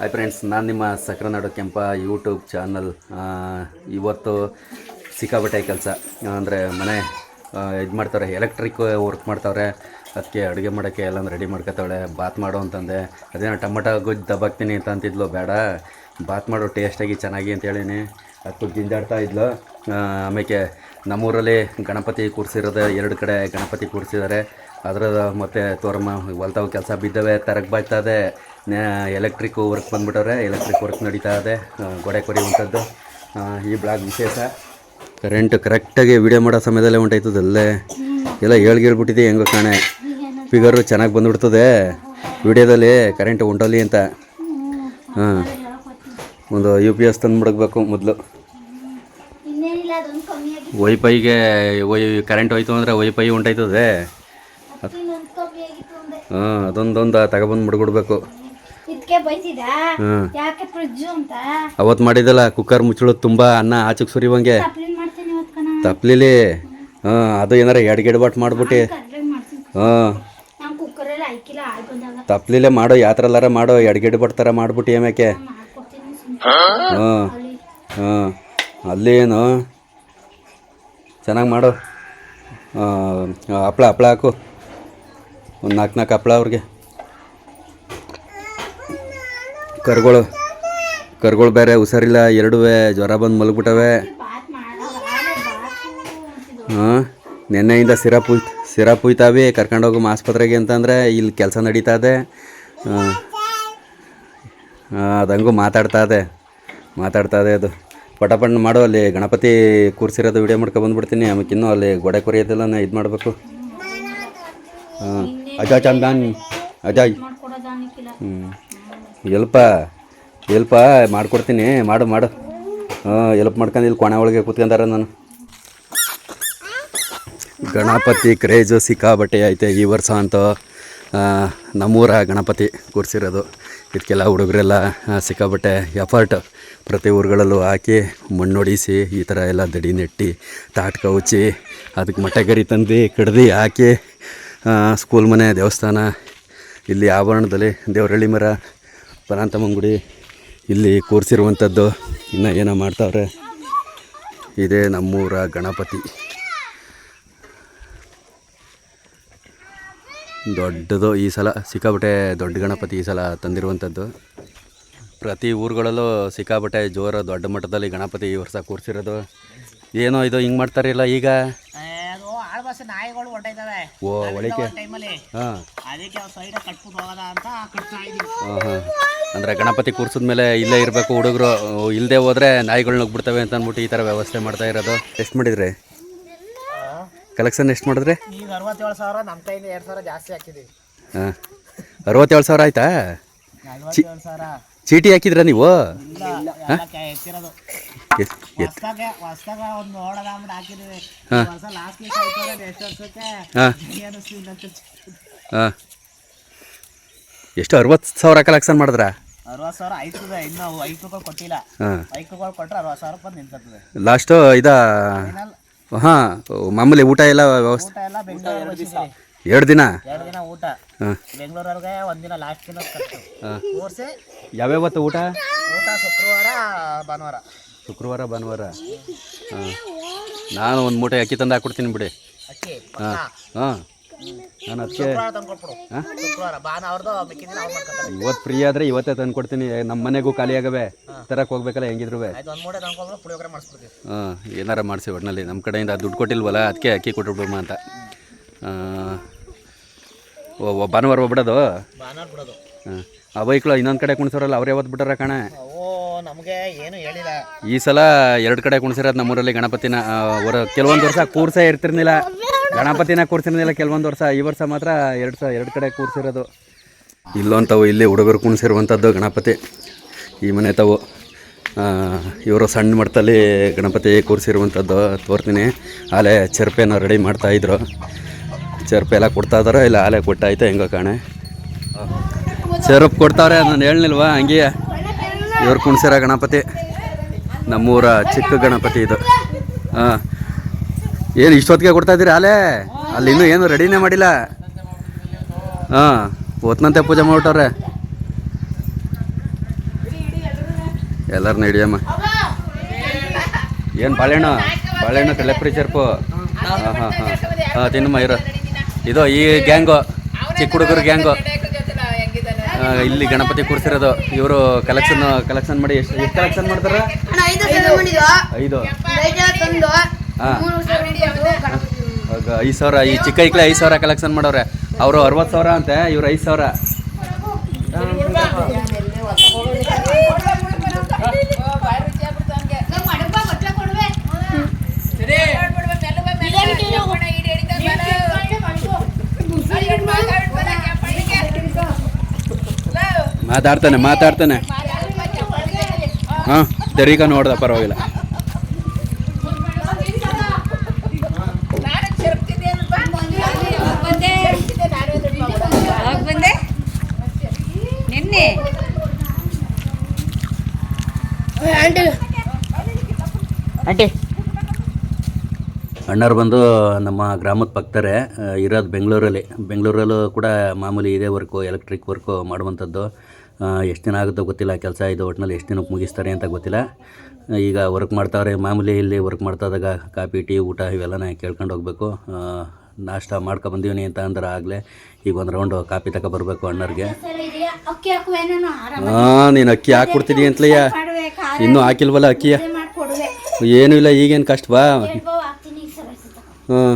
Hi friends ನಾನು ನಿಮ್ಮ ಸಕ್ರನಾಡು ಕೆಂಪ ಯೂಟ್ಯೂಬ್ ಚಾನಲ್ ಇವತ್ತು ಸಿಕ್ಕಾಬಟ್ಟೆ ಕೆಲಸ. ಅಂದರೆ ಮನೆ ಇದು ಮಾಡ್ತಾರೆ ಎಲೆಕ್ಟ್ರಿಕ್ ವರ್ಕ್ ಮಾಡ್ತಾವ್ರೆ. ಅದಕ್ಕೆ ಅಡುಗೆ ಮಾಡೋಕ್ಕೆ ಎಲ್ಲ ರೆಡಿ ಮಾಡ್ಕೊತಾವಳೆ ಬಾತ್ ಮಾಡು ಅಂತಂದೆ. ಅದೇನೋ ಟೊಮೊಟೊ ಗೊಜ್ಜು ದಬ್ಬಾಕ್ತೀನಿ ಅಂತ ಅಂತಿದ್ಲು, ಬೇಡ. ಬಾತ್ ಮಾಡು ಟೇಸ್ಟಾಗಿ ಚೆನ್ನಾಗಿ ಅಂತ ಹೇಳಿನಿ. ಅದಕ್ಕೂ ಜಿಂಜಾಡ್ತಾ ಇದ್ಲು. ಆಮೇಲೆ ನಮ್ಮೂರಲ್ಲಿ ಗಣಪತಿ ಕೂರಿಸಿರೋದು ಎರಡು ಕಡೆ ಗಣಪತಿ ಕೂರಿಸಿದ್ದಾರೆ ಅದರ ಮತ್ತು ತೋರಮ್ಮ ಹೊಲ್ತಾವು ಕೆಲಸ ಬಿದ್ದವೆ ತರಕ್ಕೆ ಬಾಯ್ತದೆ ಎಲೆಕ್ಟ್ರಿಕ್ ವರ್ಕ್ ಬಂದ್ಬಿಟ್ಟವ್ರೆ ಎಲೆಕ್ಟ್ರಿಕ್ ವರ್ಕ್ ನಡೀತಾ ಇದೆ ಗೋಡೆ ಕೊರಿಯುವಂಥದ್ದು ಈ ಬ್ಲಾಗ್ ವಿಶೇಷ. ಕರೆಂಟ್ ಕರೆಕ್ಟಾಗಿ ವಿಡಿಯೋ ಮಾಡೋ ಸಮಯದಲ್ಲೇ ಉಂಟಾಯ್ತದಲ್ಲೇ ಎಲ್ಲ ಹೇಳ್ಗೇಳ್ಬಿಟ್ಟಿದೆ, ಹೆಂಗೋ ಕಾಣೆ. ಫಿಗರು ಚೆನ್ನಾಗಿ ಬಂದ್ಬಿಡ್ತದೆ. ವಿಡಿಯೋದಲ್ಲಿ ಕರೆಂಟ್ ಉಂಟಲ್ಲಿ ಅಂತ. ಹಾಂ. ಒಂದು ಯು ಪಿ ಎಸ್ ತಂದು ಮೊದಲು. ವೈಫೈಗೆ ವೈ ಕರೆಂಟ್ ಹೋಯ್ತು ಅಂದರೆ ವೈಫೈ ಉಂಟಾಯ್ತದೆ. ಹಾಂ, ಅದೊಂದೊಂದು ತಗೊಬಂದು ಮುಡ್ಕೊಡ್ಬೇಕು. ಇದಕ್ಕೆ ಬೈತಿದ ಯಾಕೆ ಫ್ರಿಡ್ಜು ಅಂತ? ಅವತ್ತು ಮಾಡಿದಲ್ಲ ಕುಕ್ಕರ್ ಮುಚ್ಚಳು ತುಂಬಾ ಅನ್ನ ಆಚಕ್ ಸುರಿವಂಗೆ. ತಪ್ಲಿಲಿ? ಹಾ ಅದು ಏನಾರ ಎಡ್ಗೆಡ್ಬಾಟ್ ಮಾಡ್ಬಿಟ್ಟಿ. ಹಾ. ತಪ್ಲಿಲೆ ಮಾಡೋ ಯಾತ್ರಲ್ಲಾರ ಥರ ಮಾಡೋ ಎಡ್ಗೆಡ್ಬಾಟ್ ತರ ಮಾಡ್ಬಿಟ್ಟು ಏಮ್ಯಾಕೆ? ಹಾ ಹಾ? ಅಲ್ಲಿ. ಏನು? ಚೆನ್ನಾಗಿ ಮಾಡು. ಆ, ಹಪ್ಳ ಹಪ್ಳ ಹಾಕು. ಒಂದು ನಾಲ್ಕು ನಾಲ್ಕು ಹಪ್ಳ ಅವ್ರಿಗೆ. ಕರ್ಗಳು. ಕರ್ಗಳು ಬೇರೆ ಹುಷಾರಿಲ್ಲ ಎರಡುವೆ ಜ್ವರ ಬಂದು ಮಲಗ್ಬಿಟ್ಟವೆ. ಹಾಂ ನಿನ್ನೆಯಿಂದ ಸಿರಪ್ ಉಯ್ ಸಿರಪ್ ಉಯ್ತಾವಿ ಕರ್ಕೊಂಡೋಗು ಆಸ್ಪತ್ರೆಗೆ ಅಂತಂದರೆ ಇಲ್ಲಿ ಕೆಲಸ ನಡೀತಾ ಇದೆ. ಹಾಂ. ಅದಂಗೂ ಮಾತಾಡ್ತಾ ಇದೆ ಮಾತಾಡ್ತಾ ಇದೆ ಅದು. ಪಟಪಣ್ಣ ಮಾಡು ಅಲ್ಲಿ ಗಣಪತಿ ಕೂರ್ಸಿರೋದು ವಿಡಿಯೋ ಮಾಡ್ಕೊ ಬಂದ್ಬಿಡ್ತೀನಿ. ಆಮೇಲೆ ಇನ್ನೂ ಅಲ್ಲಿ ಗೋಡೆ ಕೊರಿಯೋದೆಲ್ಲ ಇದು ಮಾಡಬೇಕು. ಹಾಂ. ಅಜಾಯ್ ಚಂದಾನ್ ಅಜಾಯ್. ಹ್ಞೂ ಎಲ್ಪ ಎಲ್ಪ ಮಾಡ್ಕೊಡ್ತೀನಿ. ಮಾಡು ಮಾಡು. ಹಾಂ ಎಲ್ಪ್ ಮಾಡ್ಕೊಂಡು ಇಲ್ಲಿ ಕೊನೆ ಒಳಗೆ ಕೂತ್ಕೊಂಡಾರ ನಾನು. ಗಣಪತಿ ಕ್ರೇಜು ಸಿಕ್ಕಾಬಟ್ಟೆ ಐತೆ ಈ ವರ್ಷ ಅಂತ. ನಮ್ಮೂರ ಗಣಪತಿ ಕೂರಿಸಿರೋದು. ಇದಕ್ಕೆಲ್ಲ ಹುಡುಗರೆಲ್ಲ ಸಿಕ್ಕಾಬಟ್ಟೆ ಎಫರ್ಟ್ ಪ್ರತಿ ಊರುಗಳಲ್ಲೂ ಹಾಕಿ ಮಣ್ಣೊಡಿಸಿ ಈ ಥರ ಎಲ್ಲ ದಡಿ ನೆಟ್ಟಿ, ತಾಟ್ಕ ಉಚ್ಚಿ, ಅದಕ್ಕೆ ಮಟ್ಟಗರಿ ತಂದು ಕಡ್ದು ಹಾಕಿ ಸ್ಕೂಲ್ ಮನೆ ದೇವಸ್ಥಾನ. ಇಲ್ಲಿ ಆವರಣದಲ್ಲಿ ದೇವರಳ್ಳಿ ಮರ ಪರಾಂತಮ್ಮನ ಗುಡಿ ಇಲ್ಲಿ ಕೂರಿಸಿರುವಂಥದ್ದು ಇನ್ನು ಏನೋ ಮಾಡ್ತಾವ್ರೆ. ಇದೇ ನಮ್ಮೂರ ಗಣಪತಿ. ದೊಡ್ಡದು ಈ ಸಲ ಸಿಕ್ಕಾಬಟ್ಟೆ ದೊಡ್ಡ ಗಣಪತಿ ಈ ಸಲ ತಂದಿರುವಂಥದ್ದು. ಪ್ರತಿ ಊರುಗಳಲ್ಲೂ ಸಿಕ್ಕಾಬಟ್ಟೆ ಜೋರು ದೊಡ್ಡ ಮಟ್ಟದಲ್ಲಿ ಗಣಪತಿ ಈ ವರ್ಷ ಕೂರಿಸಿರೋದು. ಏನೋ ಇದು ಹಿಂಗೆ ಮಾಡ್ತಾರಿಲ್ಲ ಈಗ? ಏ, ಗಣಪತಿ ಆಳ್ಬಾಸ ನಾಯಿಗಳು ಹೊಟ್ಟೈತವೆ ಓ ಒಳಿಕೆ ಟೈಮಲ್ಲಿ. ಹಾಂ. ಅದಕ್ಕೆ ಅವ್ರು ಸೈಡ್ ಕಟ್ಬಿಟ್ಟು ಹೋಗೋದ ಅಂತ ಕಟ್ತಾ ಇದೀವಿ ಹಾಂ ಹಾಂ. ಅಂದರೆ ಗಣಪತಿ ಕೂರ್ಸಿದ್ಮೇಲೆ ಇಲ್ಲೇ ಇರಬೇಕು ಹುಡುಗರು ಇಲ್ಲದೆ ಹೋದ್ರೆ ನಾಯಿಗಳು ನುಗ್ಬಿಡ್ತವೆ ಅಂತ ಅಂದ್ಬಿಟ್ಟು ಈ ಥರ ವ್ಯವಸ್ಥೆ ಮಾಡ್ತಾ ಇರೋದು. ಎಷ್ಟು ಮಾಡಿದ್ರಿ? ಕಲೆಕ್ಷನ್ ಎಷ್ಟು ಮಾಡಿದ್ರಿ? ಈಗ ಅರವತ್ತೇಳು ಸಾವಿರ ನಮ್ಮ ಕೈಯಿಂದ ಎರಡು ಸಾವಿರ ಜಾಸ್ತಿ ಹಾಕಿದ್ದೀವಿ ಹಾಂ. ಅರವತ್ತೇಳು ಸಾವಿರ ಆಯ್ತಾ? ಚೀಟಿ ಹಾಕಿದ್ರಾ ನೀವು? ಎತ್ತಿರೋದು. ಹಾಂ. ಎಷ್ಟು ಅರವತ್ತು ಸಾವಿರ ಕಲೆಕ್ಷನ್ ಮಾಡಿದ್ರ? ಅರವತ್ತು ಸಾವಿರ ಐತದೆ ಇನ್ನು ಕೊಟ್ಟಿಲ್ಲ. ಹಾಂ. ರೂಪಾಯಿ ಕೊಟ್ಟರೆ ಅರವತ್ತು ಸಾವಿರ ರೂಪಾಯಿ ನಿಂತದೆ ಲಾಸ್ಟು ಇದಾ ಹಾಂ ಮಾಮೂಲಿ ಊಟ ಎಲ್ಲ ವ್ಯವಸ್ಥೆ ಊಟ ಎಲ್ಲ ಬೆಂಗಳೂರು ಎರಡು ದಿನ? ಎರಡು ದಿನ ಊಟ. ಬೆಂಗಳೂರವ್ರಿಗೆ ಒಂದಿನ ಲಾಸ್ಟ್ ದಿನ ಯಾವ್ಯಾವತ್ತು ಊಟ? ಊಟ ಶುಕ್ರವಾರ ಭಾನುವಾರ. ಶುಕ್ರವಾರ ಭಾನುವಾರ. ಹಾಂ ನಾನು ಒಂದು ಮೂಟೆ ಅಕ್ಕಿ ತಂದು ಹಾಕ್ಕೊಡ್ತೀನಿ ಬಿಡಿ. ಹಾಂ ಹಾಂ. ನಾನು ಅದಕ್ಕೆ ಇವತ್ತು ಫ್ರೀ ಆದರೆ ಇವತ್ತೇ ತಂದು ಕೊಡ್ತೀನಿ. ನಮ್ಮ ಮನೆಗೂ ಖಾಲಿ ಆಗವೆ. ತರಕ್ಕೆ ಹೋಗ್ಬೇಕಲ್ಲ ಹೆಂಗಿದ್ರು ಹಾಂ ಏನಾರ ಮಾಡಿಸಿ ಒಟ್ಟಿನಲ್ಲಿ ನಮ್ಮ ಕಡೆಯಿಂದ ದುಡ್ಡು ಕೊಟ್ಟಿಲ್ವಲ್ಲ ಅದಕ್ಕೆ ಅಕ್ಕಿ ಕೊಟ್ಬಿಡಮ್ಮ ಅಂತ. ಭಾನುವಾರ ಹೋಗ್ಬಿಡೋದು? ಹಾಂ. ಆ ಬೈಕ್ಗಳು ಇನ್ನೊಂದು ಕಡೆ ಕುಣಿಸೋರಲ್ಲ ಅವ್ರು ಯಾವತ್ತು ಬಿಟ್ಟಾರ ಕಣ? ನಮಗೆ ಏನು ಹೇಳಿಲ್ಲ. ಈ ಸಲ ಎರಡು ಕಡೆ ಕುಣಿಸಿರೋದು ನಮ್ಮೂರಲ್ಲಿ ಗಣಪತಿನ ಅವರ ಕೆಲವೊಂದು ವರ್ಷ ಕೂರ್ಸೇ ಇರ್ತಿರ್ಲಿಲ್ಲ. ಗಣಪತಿನ ಕೂರ್ಸಿರ್ಲಿಲ್ಲ ಕೆಲವೊಂದು ವರ್ಷ. ಈ ವರ್ಷ ಮಾತ್ರ ಎರಡು ಸ ಎರಡು ಕಡೆ ಕೂರ್ಸಿರೋದು. ಇಲ್ಲೊಂಥವು ಇಲ್ಲಿ ಹುಡುಗರು ಕುಣಿಸಿರುವಂಥದ್ದು ಗಣಪತಿ. ಈ ಮನೆ ತಾವು ಇವರು ಸಣ್ಣ ಮಟ್ಟದಲ್ಲಿ ಗಣಪತಿ ಕೂರಿಸಿರುವಂಥದ್ದು ತೋರ್ತೀನಿ. ಆಲೆ ಚರ್ಪೆನ ರೆಡಿ ಮಾಡ್ತಾಯಿದ್ರು ಚರ್ಪೆ ಎಲ್ಲ ಕೊಡ್ತಾ ಇದ್ದಾರೋ ಇಲ್ಲ ಆಲೆ ಕೊಟ್ಟಾಯ್ತು ಹೆಂಗೋ ಕಾಣೆ. ಚೆರುಪ್ ಕೊಡ್ತಾವ್ರೆ ನಾನು ಹೇಳಿಲ್ವಾ ಹಂಗೆ ಇವ್ರು ಕುಣ್ಸಿರ ಗಣಪತಿ. ನಮ್ಮೂರ ಚಿಕ್ಕ ಗಣಪತಿ ಇದು. ಹಾಂ. ಏನು ಇಷ್ಟೊತ್ತಿಗೆ ಕೊಡ್ತಾ ಇದ್ದೀರಾ ಅಲ್ಲೇ? ಅಲ್ಲಿ ಇನ್ನೂ ಏನು ರೆಡಿನೇ ಮಾಡಿಲ್ಲ. ಹಾಂ ಓತ್ನಂತೆ ಪೂಜೆ ಮಾಡ್ಬಿಟ್ಟವ್ರೆ. ಎಲ್ಲರನ್ನ ಹಿಡಿಯಮ್ಮ. ಏನು ಬಾಳೆಹಣ್ಣು? ಬಾಳೆಹಣ್ಣು ತಲೆಪ್ರಿ ಚರ್ಪು ಹಾಂ ಹಾಂ ಹಾಂ. ಹಾಂ, ತಿನ್ನಮ್ಮ ಇರೋ. ಇದು ಈ ಗ್ಯಾಂಗು. ಚಿಕ್ಕ ಹುಡುಗರು ಗ್ಯಾಂಗು. ಇಲ್ಲಿ ಗಣಪತಿ ಕೂರಿಸಿರೋದು ಇವರು ಕಲೆಕ್ಷನ್ ಕಲೆಕ್ಷನ್ ಮಾಡಿ ಎಷ್ಟು ಎಷ್ಟು ಕಲೆಕ್ಷನ್ ಮಾಡ್ತಾರೆ? ಐದು ಐದು. ಸಾವಿರ ಐದು. ಸಾವಿರ ಈ ಚಿಕ್ಕ ಐಕ್ಲೆ ಐದು ಸಾವಿರ ಕಲೆಕ್ಷನ್ ಮಾಡವ್ರೆ ಅವರು ಅರವತ್ತು ಸಾವಿರ ಅಂತೆ ಇವ್ರು ಐದು ಸಾವಿರ. ಮಾತಾಡ್ತಾನೆ ಮಾತಾಡ್ತಾನೆ. ಹಾಂ ತೆರೀಗ ನೋಡ್ದ ಪರವಾಗಿಲ್ಲ. ಬಂದೆ ನಿನ್ನೆ ಆಂಟಿ. ಅಣ್ಣವ್ರು ಬಂದು ನಮ್ಮ ಗ್ರಾಮದ ಪಕ್ಕದರೆ ಇರೋದು ಬೆಂಗಳೂರಲ್ಲಿ. ಬೆಂಗಳೂರಲ್ಲೂ ಕೂಡ ಮಾಮೂಲಿ ಇದೇ ವರ್ಕು ಎಲೆಕ್ಟ್ರಿಕ್ ವರ್ಕು ಮಾಡುವಂಥದ್ದು. ಎಷ್ಟು ದಿನ ಆಗುತ್ತೋ ಗೊತ್ತಿಲ್ಲ, ಕೆಲಸ ಇದು ಒಟ್ಟಿನಲ್ಲಿ ಎಷ್ಟು ದಿನಕ್ಕೆ ಮುಗಿಸ್ತಾರೆ ಅಂತ ಗೊತ್ತಿಲ್ಲ. ಈಗ ವರ್ಕ್ ಮಾಡ್ತಾವ್ರೆ, ಮಾಮೂಲಿ ಇಲ್ಲಿ ವರ್ಕ್ ಮಾಡ್ತಾ ಇದ್ದಾಗ ಕಾಫಿ, ಟೀ, ಊಟ ಇವೆಲ್ಲನ ಕೇಳ್ಕೊಂಡು ಹೋಗಬೇಕು. ನಾಷ್ಟ ಮಾಡ್ಕೊ ಬಂದೀವಿ ಅಂತ ಅಂದ್ರೆ ಆಗಲೇ ಈಗ ಒಂದು ರೌಂಡು ಕಾಫಿ ತಗೊ ಬರಬೇಕು ಅಣ್ಣರಿಗೆ. ಹಾಂ ನೀನು ಅಕ್ಕಿ ಹಾಕ್ಬಿಡ್ತೀನಿ ಅಂತಲಯ್ಯ. ಇನ್ನೂ ಹಾಕಿಲ್ವಲ್ಲ ಅಕ್ಕಿಯ? ಏನೂ ಇಲ್ಲ, ಈಗೇನು ಕಷ್ಟ, ಬಾ. ಹಾಂ.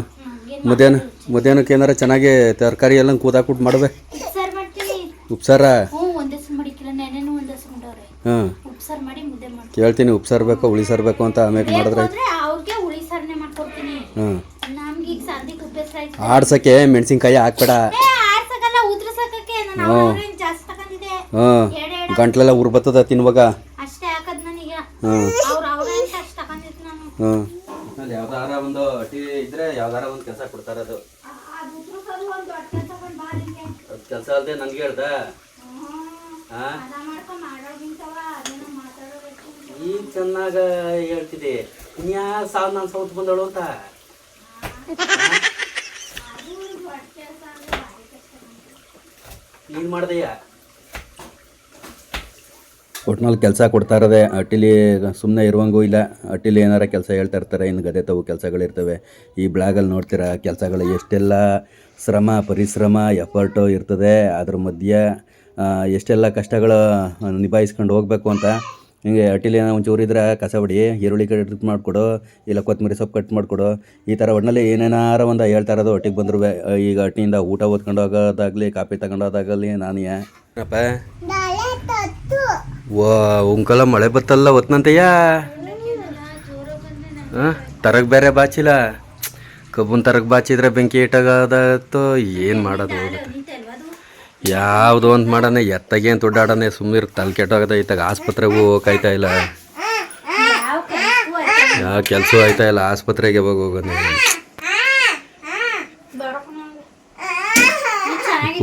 ಮಧ್ಯಾಹ್ನ ಮಧ್ಯಾಹ್ನಕ್ಕೆ ಏನಾರ ಚೆನ್ನಾಗಿ ತರಕಾರಿ ಎಲ್ಲ ಕೂದಾಕ್ಬಿಟ್ಟು ಮಾಡುವೆ ಉಪ್ಸಾರು ಮಾಡ್ತೀನಿ ಉಪ್ಸಾರ ಹ್ಞೂ ಒಂದೇ ಸಲ ಮಡಿಕಿಲ್ಲ ನೆನೆನೂ ಒಂದೇ ಸಲ ಹಾಂ ಉಪ್ಸಾರು ಮಾಡಿ ಮುದ್ದೆ ಮಾಡ್ತೀನಿ ಕೇಳ್ತೀನಿ ಉಪ್ಸಾರು ಬೇಕು ಹುಳಿ ಸಾರು ಬೇಕು ಅಂತ ಆಮೇಲೆ ಮಾಡಿದ್ರೆ ಆಯ್ತು ಹೋದ್ರೆ ಅವ್ರಿಗೆ ಹುಳಿ ಸಾರನೆ ಮಾಡ್ಕೊಡ್ತೀನಿ. ಹಾಂ ನಮ್ಗೆ ಈಗ ಸದ್ಯಕ್ಕೆ ಉಪ್ಪೆಸ್ರು ಆಯ್ತು. ಆಡ್ಸಕ್ಕೆ ಮೆಣಸಿನ್ಕಾಯಿ ಹಾಕ್ಬೇಡ. ಹ್ಞೂ ಹ್ಞೂ ಉದ್ರಸಕ್ಕೆ ನಾನು ಅವ್ರೇನ್ ಜಾಸ್ತಿ ತಗೊಂಡಿದ್ದೆ. ಹಾಂ ಎಡೆ ಎಡೆ. ಗಂಟ್ಲೆಲ್ಲ ಉರ್ ಬರ್ತದ ತಿನ್ನುವಾಗ ಅಷ್ಟೇ ಹಾಕದ್ ನನಗೆ. ಹಾಂ ಅವ್ರು ಅವ್ರೆ ಅಂತ ಅಷ್ಟು ತಗೊಂಡಿದ್ದು ನಾನು. ಹಾಂ ಯಾವ್ದಾರ ಒಂದು ಟೀ ಇದ್ರೆ ಯಾವ್ದಾರ ಒಂದು ಕೆಲಸ ಕೊಡ್ತಾರೆ ಅದು. ಕೆಲಸ ಅಲ್ಲದೆ ನನಗೆ ಹೇಳ್ದ. ಹಾಂ ಮಾಡ್ಕೊಂಡ್ ಮಾಡೋದಿಂತವ ಅದೇನೋ ಮಾತಾಡೋಬೇಕು ಈಗ ಚೆನ್ನಾಗ ಹೇಳ್ತಿದೆ ಇನ್ಯಾ ಸಾವು ನಾನು ಸೌತ್ ಬಂದಳು ಅಂತ. ಏನ್ ಮಾಡ್ದಯ್ಯ? ಒಟ್ನಲ್ಲಿ ಕೆಲಸ ಕೊಡ್ತಾ ಇರೋದೆ. ಅಟ್ಟಿಲಿ ಸುಮ್ಮನೆ ಇರುವಂಗೂ ಇಲ್ಲ. ಅಟ್ಟಿಲಿ ಏನಾರ ಕೆಲಸ ಹೇಳ್ತಾ ಇರ್ತಾರೆ. ಇನ್ನು ಗದೆ ತವು ಕೆಲಸಗಳಿರ್ತವೆ. ಈ ಬ್ಲಾಗಲ್ಲಿ ನೋಡ್ತೀರಾ ಕೆಲಸಗಳು ಎಷ್ಟೆಲ್ಲ ಶ್ರಮ, ಪರಿಶ್ರಮ, ಎಫರ್ಟು ಇರ್ತದೆ. ಅದ್ರ ಮಧ್ಯೆ ಎಷ್ಟೆಲ್ಲ ಕಷ್ಟಗಳು ನಿಭಾಯಿಸ್ಕೊಂಡು ಹೋಗ್ಬೇಕು ಅಂತ. ಹಿಂಗೆ ಅಟ್ಟಿಲಿ ಏನೋ ಒಂಚೂರು ಇದ್ರೆ ಕಸ ಹೊಡಿ ಈರುಳ್ಳಿ ಕಟ್ ಮಾಡಿಕೊಡು ಇಲ್ಲ ಕೊತ್ತಂಬರಿ ಸೊಪ್ಪು ಕಟ್ ಮಾಡಿಕೊಡು. ಈ ಥರ ಒಟ್ಟಿನಲ್ಲಿ ಏನೇನಾರ ಒಂದು ಹೇಳ್ತಾ ಇರೋದು ಒಟ್ಟಿಗೆ ಬಂದರು ಈಗ ಅಟ್ಟಿಯಿಂದ ಊಟ ಓದ್ಕೊಂಡು ಹೋಗೋದಾಗಲಿ ಕಾಫಿ ತಗೊಂಡೋದಾಗಲಿ ನಾನೇ ವಾ ಉಂಕಲ ಮಳೆ ಬತ್ತಲ್ಲ ಒತ್ನಂತಯ್ಯ ಹಾಂ? ತರಗ ಬೇರೆ ಬಾಚಿಲ್ಲ ಕಬ್ಬನ್ ತರಗ ಬಾಚಿದ್ರೆ ಬೆಂಕಿ ಇಟ್ಟಾಗದತ್ತು ಏನು ಮಾಡೋದು ಹೋಗುತ್ತೆ? ಯಾವುದೋ ಅಂತ ಮಾಡೋಣ ಎತ್ತಗೆ ದುಡ್ಡಾಡೋಣ ಸುಮ್ಮನೆ ತಲೆ ಕೆಟ್ಟೋಗದ ಇತ್ತಾಗ ಆಸ್ಪತ್ರೆಗೂ ಹೋಗಾಯ್ತಾ ಇಲ್ಲ ಯಾವ ಕೆಲಸ ಆಯ್ತಾ ಇಲ್ಲ, ಆಸ್ಪತ್ರೆಗೆ ಯಾವಾಗ ಹೋಗೋಣ.